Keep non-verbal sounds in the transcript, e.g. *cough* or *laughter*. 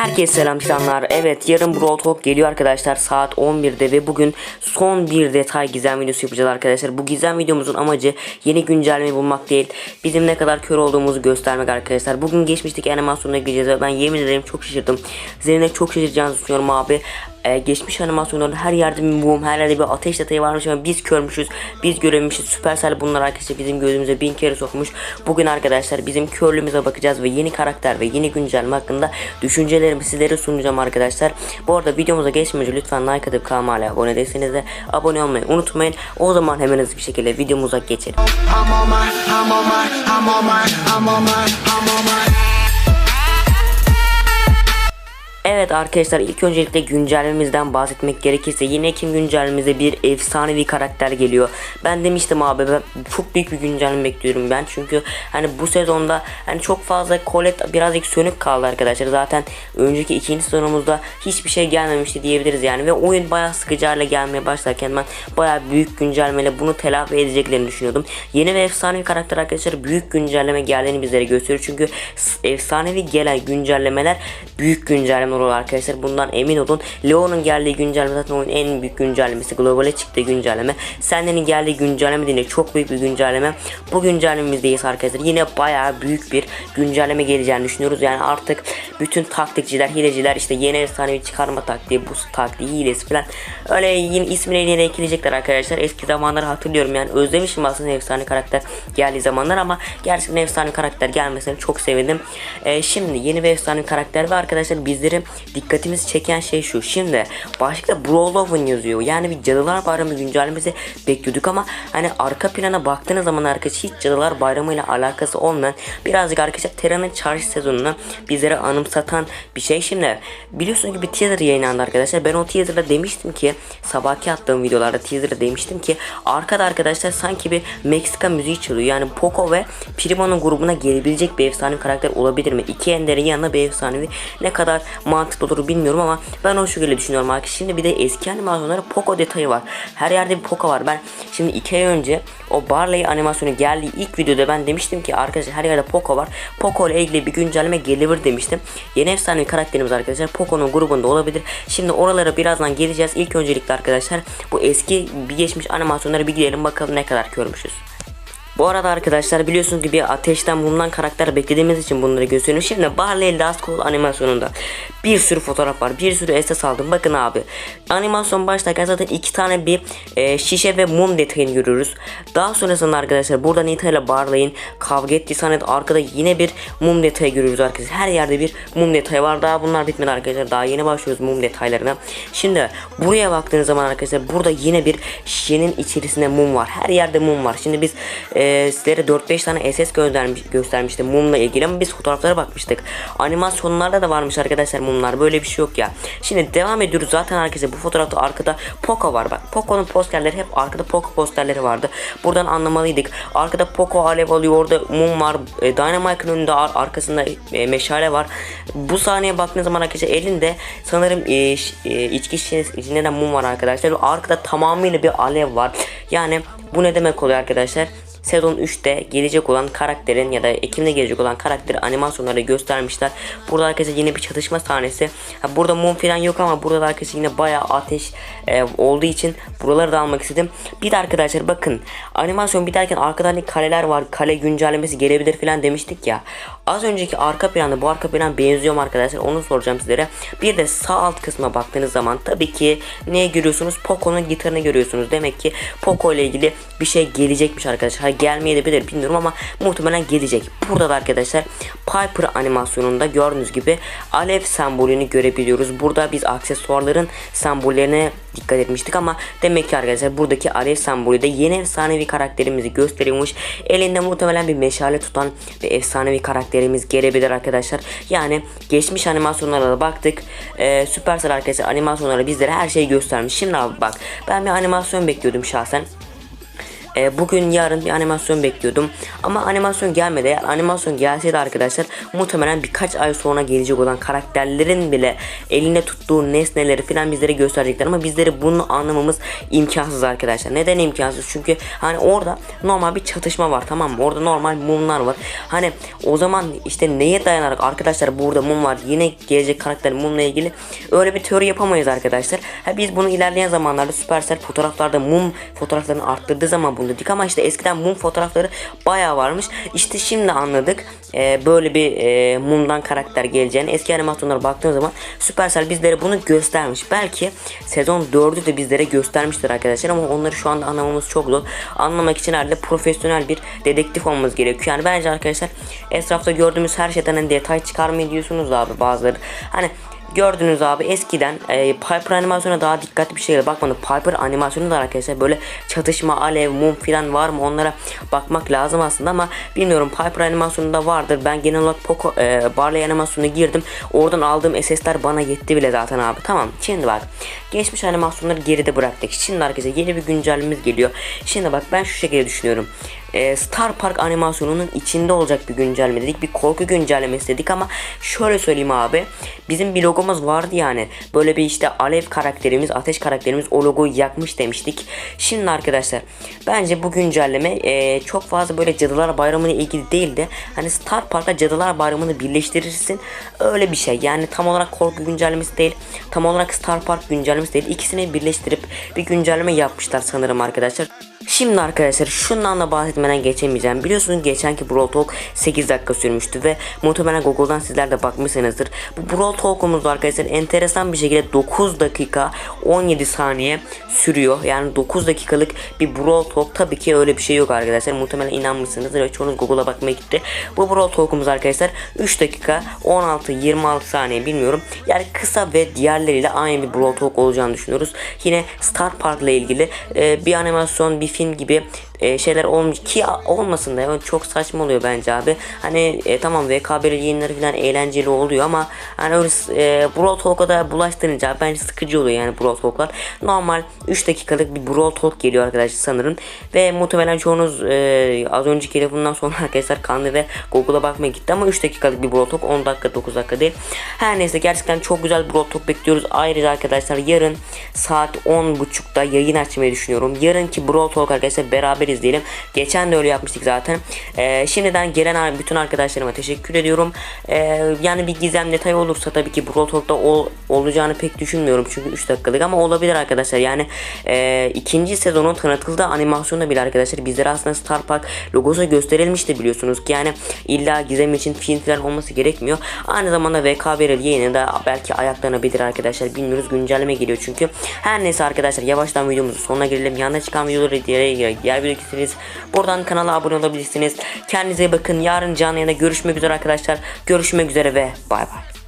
Herkese selam titanlar. Evet yarın Brawl Talk geliyor arkadaşlar saat 11'de ve bugün son bir detay gizem videosu yapacağız arkadaşlar. Bu gizem videomuzun amacı yeni güncelleme bulmak değil. Bizim ne kadar kör olduğumuzu göstermek arkadaşlar. Bugün geçmişteki animasyonuna gireceğiz ve ben yemin ederim çok şaşırdım. De çok şaşıracağınızı düşünüyorum abi. Ee, geçmiş animasyonların her yerde bir mum, her yerde bir ateş detayı varmış ama biz körmüşüz, biz görememişiz. Supercell bunlar arkadaşlar bizim gözümüze bin kere sokmuş. Bugün arkadaşlar bizim körlüğümüze bakacağız ve yeni karakter ve yeni güncelleme hakkında düşüncelerimi sizlere sunacağım arkadaşlar. Bu arada videomuza geçmeden lütfen like atıp kanalıma abone değilseniz de abone olmayı unutmayın. O zaman hemen hızlı bir şekilde videomuza geçelim. I'm on my, I'm on my, I'm on my, I'm on my, I'm on my. Evet arkadaşlar ilk öncelikle güncellememizden bahsetmek gerekirse yine kim güncellememize bir efsanevi karakter geliyor. Ben demiştim abi ben çok büyük bir güncelleme bekliyorum ben çünkü hani bu sezonda hani çok fazla Colette birazcık sönük kaldı arkadaşlar. Zaten önceki ikinci sezonumuzda hiçbir şey gelmemişti diyebiliriz yani ve oyun bayağı sıkıcı hale gelmeye başlarken ben bayağı büyük güncellemeyle bunu telafi edeceklerini düşünüyordum. Yeni ve efsanevi karakter arkadaşlar büyük güncelleme geldiğini bizlere gösteriyor çünkü efsanevi gelen güncellemeler büyük güncelleme olur arkadaşlar. Bundan emin olun. Leon'un geldiği güncelleme zaten oyunun en büyük güncellemesi. Globale çıktığı güncelleme. Senlerin geldiği güncelleme değil de çok büyük bir güncelleme. Bu güncellememizdeyiz arkadaşlar. Yine bayağı büyük bir güncelleme geleceğini düşünüyoruz. Yani artık bütün taktikçiler, hileciler işte yeni efsanevi çıkarma taktiği, bu taktiği, hilesi falan. Öyle yine ismini yine ekleyecekler arkadaşlar. Eski zamanları hatırlıyorum yani özlemişim aslında efsane karakter geldiği zamanlar ama gerçekten efsane karakter gelmesine çok sevindim. Ee, şimdi yeni bir efsane karakter ve arkadaşlar bizlerin dikkatimizi çeken şey şu. Şimdi başlıkta Brawloven yazıyor. Yani bir Cadılar Bayramı güncellemesi bekliyorduk ama hani arka plana baktığınız zaman arkadaşlar hiç Cadılar Bayramı ile alakası olmayan birazcık arkadaşlar Terra'nın çarşı sezonunu bizlere anımsatan bir şey. Şimdi biliyorsunuz ki bir teaser yayınlandı arkadaşlar. Ben o teaserda demiştim ki sabahki attığım videolarda teaserda demiştim ki arkada arkadaşlar sanki bir Meksika müziği çalıyor. Yani Poco ve Primo'nun grubuna gelebilecek bir efsane karakter olabilir mi? İki enderin yanına bir efsanevi ne kadar mantıklı olur bilmiyorum ama ben o şekilde düşünüyorum arkadaşlar. Şimdi bir de eski animasyonlarda Poco detayı var. Her yerde bir Poco var. Ben şimdi iki ay önce o Barley animasyonu geldiği ilk videoda ben demiştim ki arkadaşlar her yerde Poco var. Poco ile ilgili bir güncelleme gelir demiştim. Yeni efsane karakterimiz arkadaşlar Poco'nun grubunda olabilir. Şimdi oralara birazdan geleceğiz. İlk öncelikle arkadaşlar bu eski bir geçmiş animasyonlara bir gidelim bakalım ne kadar görmüşüz. Bu arada arkadaşlar biliyorsunuz ki bir ateşten bulunan karakter beklediğimiz için bunları gösteriyorum. Şimdi Barley Last Call animasyonunda bir sürü fotoğraf var. Bir sürü SS aldım. Bakın abi. Animasyon başlarken zaten iki tane bir e, şişe ve mum detayını görüyoruz. Daha sonrasında arkadaşlar burada Nita ile Barley'in kavga ettiği sahnede arkada yine bir mum detayı görüyoruz arkadaşlar. Her yerde bir mum detayı var. Daha bunlar bitmedi arkadaşlar. Daha yeni başlıyoruz mum detaylarına. Şimdi buraya baktığınız zaman arkadaşlar burada yine bir şişenin içerisinde mum var. Her yerde mum var. Şimdi biz e, sizlere 4-5 tane SS göstermiş, göstermiştim mumla ilgili ama biz fotoğraflara bakmıştık. Animasyonlarda da varmış arkadaşlar mumlar. Böyle bir şey yok ya. Şimdi devam ediyoruz. Zaten arkadaşlar bu fotoğrafta arkada Poco var bak. Poco'nun posterleri hep arkada Poco posterleri vardı. Buradan anlamalıydık. Arkada Poco alev alıyor. Orada mum var. E, Dynamite'ın önünde ar- arkasında e, meşale var. Bu sahneye baktığınız zaman arkadaşlar elinde sanırım e, e, içki şişesi içinde de mum var arkadaşlar. Arkada tamamıyla bir alev var. Yani bu ne demek oluyor arkadaşlar? Sezon 3'te gelecek olan karakterin ya da Ekim'de gelecek olan karakteri animasyonları göstermişler. Burada arkadaşlar yine bir çatışma sahnesi. Burada mum falan yok ama burada da arkadaşlar yine bayağı ateş e, olduğu için buraları da almak istedim. Bir de arkadaşlar bakın animasyon biterken arkadan hani kaleler var. Kale güncellemesi gelebilir falan demiştik ya. Az önceki arka planda bu arka plan benziyor mu arkadaşlar onu soracağım sizlere. Bir de sağ alt kısma baktığınız zaman tabii ki ne görüyorsunuz? Poco'nun gitarını görüyorsunuz. Demek ki Poco ile ilgili bir şey gelecekmiş arkadaşlar. Ha, gelmeyebilir bilmiyorum ama muhtemelen gelecek. Burada da arkadaşlar Piper animasyonunda gördüğünüz gibi alev sembolünü görebiliyoruz. Burada biz aksesuarların sembollerine dikkat etmiştik ama demek ki arkadaşlar buradaki alev sembolü de yeni efsanevi karakterimizi gösteriyormuş. Elinde muhtemelen bir meşale tutan bir efsanevi karakterimiz gelebilir arkadaşlar. Yani geçmiş animasyonlara da baktık. Ee, Supercell arkadaşlar animasyonlara bizlere her şeyi göstermiş. Şimdi abi bak ben bir animasyon bekliyordum şahsen. E, bugün yarın bir animasyon bekliyordum. Ama animasyon gelmedi. Eğer animasyon gelseydi arkadaşlar muhtemelen birkaç ay sonra gelecek olan karakterlerin bile elinde tuttuğu nesneleri falan bizlere gösterecekler. Ama bizleri bunu anlamamız imkansız arkadaşlar. Neden imkansız? Çünkü hani orada normal bir çatışma var tamam mı? Orada normal mumlar var. Hani o zaman işte neye dayanarak arkadaşlar burada mum var yine gelecek karakter mumla ilgili öyle bir teori yapamayız arkadaşlar. Ha, biz bunu ilerleyen zamanlarda Supercell fotoğraflarda mum fotoğraflarını arttırdığı zaman dedik ama işte eskiden mum fotoğrafları bayağı varmış. İşte şimdi anladık e, böyle bir e, mumdan karakter geleceğini. Eski animasyonlara baktığım zaman Supercell bizlere bunu göstermiş. Belki sezon 4'ü de bizlere göstermiştir arkadaşlar ama onları şu anda anlamamız çok zor. Anlamak için herhalde profesyonel bir dedektif olmamız gerekiyor. Yani bence arkadaşlar etrafta gördüğümüz her şeyden hani detay çıkarmayı diyorsunuz abi bazıları. Hani Gördünüz abi eskiden e, Piper animasyona daha dikkatli bir şekilde bakmadım. Piper animasyonu da arkadaşlar böyle çatışma, alev, mum falan var mı onlara bakmak lazım aslında ama bilmiyorum Piper animasyonunda vardır. Ben genel olarak Poco, e, Barley animasyonuna girdim. Oradan aldığım SS'ler bana yetti bile zaten abi. Tamam şimdi bak geçmiş animasyonları geride bıraktık. Şimdi arkadaşlar yeni bir güncellememiz geliyor. Şimdi bak ben şu şekilde düşünüyorum. E, Star Park animasyonunun içinde olacak bir güncelleme dedik. Bir korku güncellemesi dedik ama şöyle söyleyeyim abi. Bizim bir logomuz vardı yani. Böyle bir işte alev karakterimiz, ateş karakterimiz o logoyu yakmış demiştik. Şimdi arkadaşlar bence bu güncelleme e, çok fazla böyle Cadılar Bayramı ile ilgili değil de hani Star Park'la Cadılar Bayramı'nı birleştirirsin. Öyle bir şey. Yani tam olarak korku güncellemesi değil. Tam olarak Star Park güncellemesi değil. İkisini birleştirip bir güncelleme yapmışlar sanırım arkadaşlar. Şimdi arkadaşlar şundan da bahsetmeden geçemeyeceğim. Biliyorsunuz geçenki Brawl Talk 8 dakika sürmüştü ve muhtemelen Google'dan sizler de bakmışsınızdır. Bu Brawl Talk'umuzda arkadaşlar enteresan bir şekilde 9 dakika 17 saniye sürüyor. Yani 9 dakikalık bir Brawl Talk tabii ki öyle bir şey yok arkadaşlar. Muhtemelen inanmışsınızdır ve çoğunuz Google'a bakmaya gitti. Bu Brawl Talk'umuz arkadaşlar 3 dakika 16-26 saniye bilmiyorum. Yani kısa ve diğerleriyle aynı bir Brawl Talk olacağını düşünüyoruz. Yine Star Park ile ilgili bir animasyon, bir film gibi e, şeyler olmuş ki olmasın da yani çok saçma oluyor bence abi. Hani e, tamam VKB yayınları falan eğlenceli oluyor ama hani öyle e, Brawl Talk'a da bulaştırınca bence sıkıcı oluyor yani Brawl Talk'lar. Normal 3 dakikalık bir Brawl Talk geliyor arkadaşlar sanırım. Ve muhtemelen çoğunuz e, az önceki telefondan sonra *laughs* arkadaşlar kanlı ve Google'a bakmaya gitti ama 3 dakikalık bir Brawl Talk 10 dakika 9 dakika değil. Her neyse gerçekten çok güzel Brawl Talk bekliyoruz. Ayrıca arkadaşlar yarın saat 10.30'da yayın açmayı düşünüyorum. Yarınki Brawl Talk arkadaşlar beraber izleyelim. Geçen de öyle yapmıştık zaten. Ee, şimdiden gelen bütün arkadaşlarıma teşekkür ediyorum. Ee, yani bir gizem detay olursa tabii ki Brawl Talk'ta ol, olacağını pek düşünmüyorum. Çünkü 3 dakikalık ama olabilir arkadaşlar. Yani e, ikinci sezonun tanıtıldığı animasyonda bile arkadaşlar bizlere aslında Star Park logosu gösterilmişti biliyorsunuz ki yani illa gizem için film olması gerekmiyor. Aynı zamanda VKBRL yayını da belki ayaklanabilir arkadaşlar. Bilmiyoruz güncelleme geliyor çünkü. Her neyse arkadaşlar yavaştan videomuzun sonuna gelelim. Yanına çıkan videoları diğer, diğer video isterseniz buradan kanala abone olabilirsiniz. Kendinize bakın. Yarın canlı yayında görüşmek üzere arkadaşlar. Görüşmek üzere ve bay bay.